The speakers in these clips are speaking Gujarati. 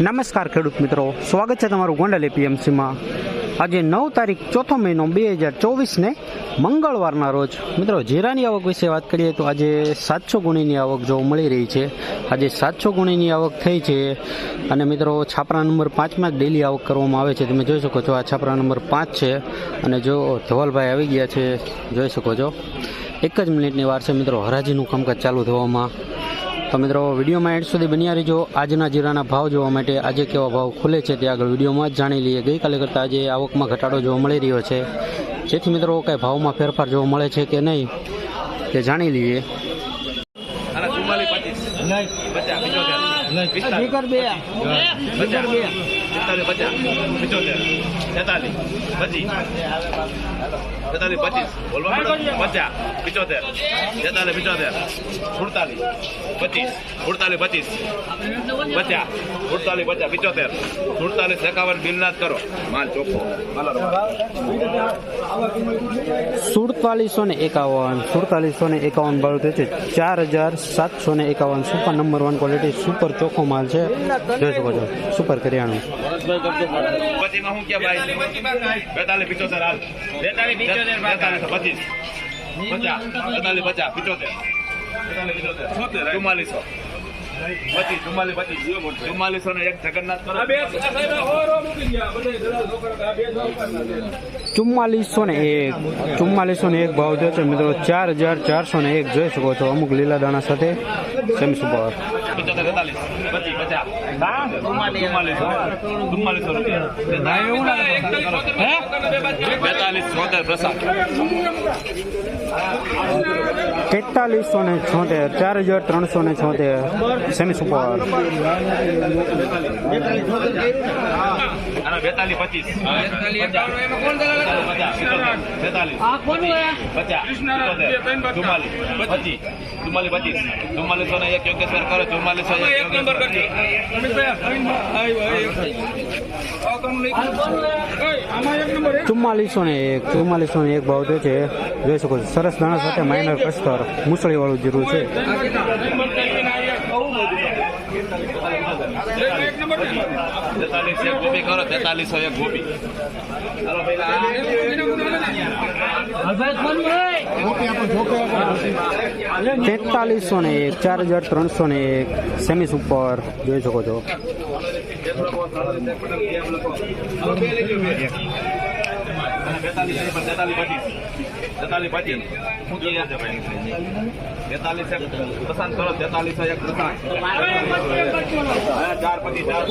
નમસ્કાર ખેડૂત મિત્રો. સ્વાગત છે તમારું ગોંડલ એપીએમસીમાં. આજે નવ તારીખ ચોથો મહિનો બે હજાર ચોવીસને મંગળવારના રોજ. મિત્રો, જીરાની આવક વિશે વાત કરીએ તો આજે સાતસો ગુણીની આવક જોવા મળી રહી છે. આજે સાતસો ગુણીની આવક થઈ છે અને મિત્રો, છાપરા નંબર પાંચમાં જ ડેલી આવક કરવામાં આવે છે. તમે જોઈ શકો છો આ છાપરા નંબર પાંચ છે અને જો ધવલભાઈ આવી ગયા છે, જોઈ શકો છો. એક જ મિનિટની વાર છે મિત્રો. હરાજીનું કામકાજ ચાલુ થવામાં તો મિત્રો વિડીયોમાં એડ સુધી બન્યા રહેજો. આજના જીરાના ભાવ જોવા માટે આજે કેવા ભાવ ખુલે છે તે આગળ વિડીયોમાં જ જાણી લઈએ. ગઈકાલે કરતાં આજે આવકમાં ઘટાડો જોવા મળી રહ્યો છે. જેથી મિત્રો કાંઈ ભાવમાં ફેરફાર જોવા મળે છે કે નહીં તે જાણી લઈએ. આના પિચોતેર પિસ્તાલીસ પચાસ પિસ્તાલીસ તેતાલીસ પચીસ તેતાલીસ પચીસ, બોલવા. પચાસ, પિચોતેર તેતાલીસ પિચોતેર, સુડતાલીસ, પચીસ સુડતાલીસ, પચીસ, પચાસ, સુડતાલીસ, પચાસ, પિચોતેર, સુડતાલીસ, એકાવન બિલના કરો. માલ ચોખ્ખો. સુડતાલીસો ને એકાવન સુડતાલીસો ને એકાવન ભાવ થયો છે. ચાર હજાર સાતસો ને એકાવન. Super number one quality, super ચોખ્ખો માલ છે. જોઈ શકો છો. સુપર કરિયાણું. પચીમાં હું કે ભાઈ? બેતાલીસ પિચોતેર હાલ. બેતાલીસ પિચોતેર બેતાલીસ પચીસ. પચાસ બેતાલીસ પચાસ પિચોતેર બેતાલીસ પિચોતેર. ચુમ્માલીસો. ચુમ્માલીસ પચીસ ચુમ્માલીસો ને એક જગન્નાથ ચુમ્માલીસો ને એક ચુમ્માલીસો ને એક ભાવ થયો છે મિત્રો. ચાર હજાર ચારસો ને એક જોઈ શકો છો અમુક લીલા દાણા સાથે. Same super. ચુમ્માલીસો ચુમ્માલીસો. ચુમ્માલીસો બેતાલીસ તેતાલીસો ને છોતેર ચાર હજાર ત્રણસો ને છોતેર સેમી સુપર આના બેતાલીસ પચીસ. બેતાલીસ. પચાસ. ચુમ્માલીસ. ચુમ્માલીસ પચીસ. ચુમ્માલીસો ને એક યોગ્ય સર કરો ચુમ્માલીસો એક ચુમ્માલીસો ને એક ચુમ્માલીસો ને એક ભાવ જે છે. જોઈ શકો છો સરસ દાણા સાથે માઇનર કસ્તર મુસળી વાળું જીરું છે. તેતાલીસ એક ગોપી કરો તેતાલીસો એક ગોપી તેતાલીસો ને એક, ચાર હજાર ત્રણસો ને એક, સેમી સુપર, જોઈ શકો છો. બેતાલીસ તેતાલીસ પચીસ તેતાલીસ પચીસ તેતાલીસ એક પ્રશાંત કરો. તેતાલીસ એક પ્રશાંત. ચાર પચીસ ચાર.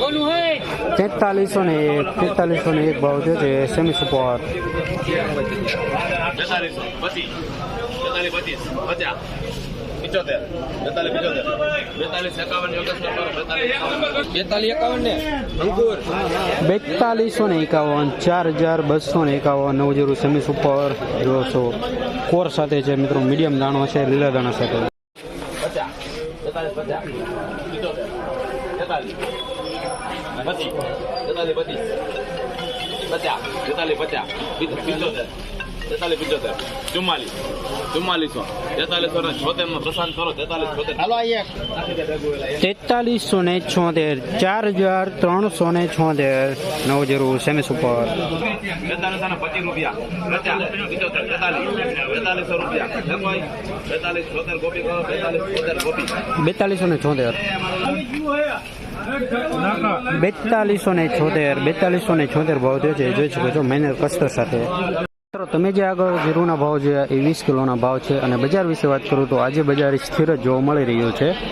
તેતાલીસો ને એક તેતાલીસો ને એક ભાવ થયો છે સેમી સુપર. બેતાલીસો પચીસ. બેતાલીસ પચીસ. પચાસ. પિચોતેર બેતાલીસ પિચોતેર. બેતાલીસ એકાવન બેતાલીસ એકાવન. ને? અંકુર બેતાલીસો ને એકાવન ચાર હજાર બસો ને એકાવન નવ જીરો સેમી સુપર. જોશો કોર સાથે છે મિત્રો મીડિયમ દાણો છે લીલા દાણા સાથે પચાસ પચાસ. પચીસ પચાસ. તેતાલીસ પિચોતેર. તેતાલીસ ચુમ્માલીસ. ચુમ્માલીસો. તેતાલીસો ને છોતેર નો પ્રશાંત કરો તેતાલીસ છોતેર. હાલો તેતાલીસો ને છોતેર ચાર હજાર ત્રણસો ને છોતેર નવ જીરો સેમી સુપર બેતાલીસ અને પચીસ રૂપિયા. પંચોતેર તેતાલીસ બેતાલીસો રૂપિયા. બેતાલીસ છોતેર કોપી કરો. બેતાલીસ છોતેર કોપી. બેતાલીસો ને છોતેર. બેતાલીસો ને છોતેર બેતાલીસો ને છોતેર ભાવ થયો છે. જોઈ શકો છો મહેનત કસ્ટર સાથે. તમે જે આગળ જીરુના ભાવ જોયા એ વીસ કિલોના ભાવ છે અને બજાર વિશે વાત કરું તો આજે બજાર સ્થિર જ જોવા મળી રહ્યું છે.